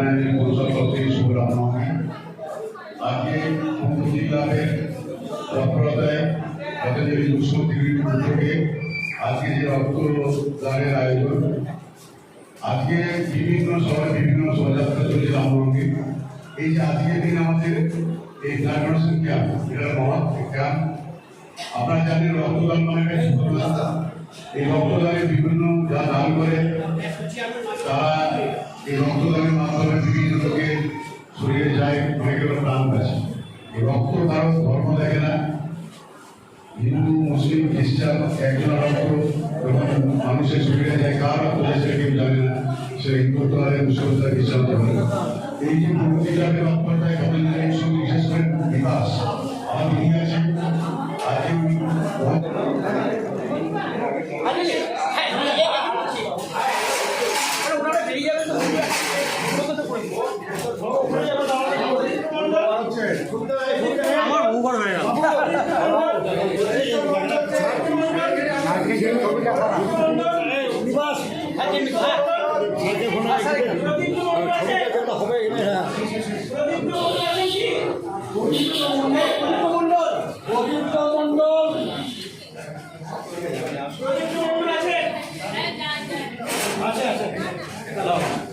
ইউনিয়নের পরিষদ সচিব শিবরাম আজকে হুমকুটি ক্লাবের তৎপরতায় গত যে দুশো থেকে আজকে যে রক্তদানের আয়োজন আজকে বিভিন্ন সভায় বিভিন্ন শোভাযাত্রা চলছে রামনবমী এই যে আজকের দিন আমাদের এই ব্লাড সংখ্যা ক্যাম্প এটা মহাত্ম ক্যাম্প আপনারা জানেন রক্তদান মানে একটা ছোট রাস্তা এই রক্তদানে বিভিন্ন যা দান করে তারা এই রক্তদানের শরীরে যায় অনেকের প্রাণ আছে রক্ত তার ধর্ম দেখে না। হিন্দু, মুসলিম, খ্রিস্টান একজন রক্ত যখন মানুষের শরীরে যায়, কার রক্ত যায় সেটা কেউ জানে না। সে আর হয় মুসলিমতা খ্রিস্টান এই যে মূর্তিটাকে রক্ত আমার মুখর হয়ে গেল। হ্যাঁ, হ্যাঁ, আচ্ছা, আচ্ছা।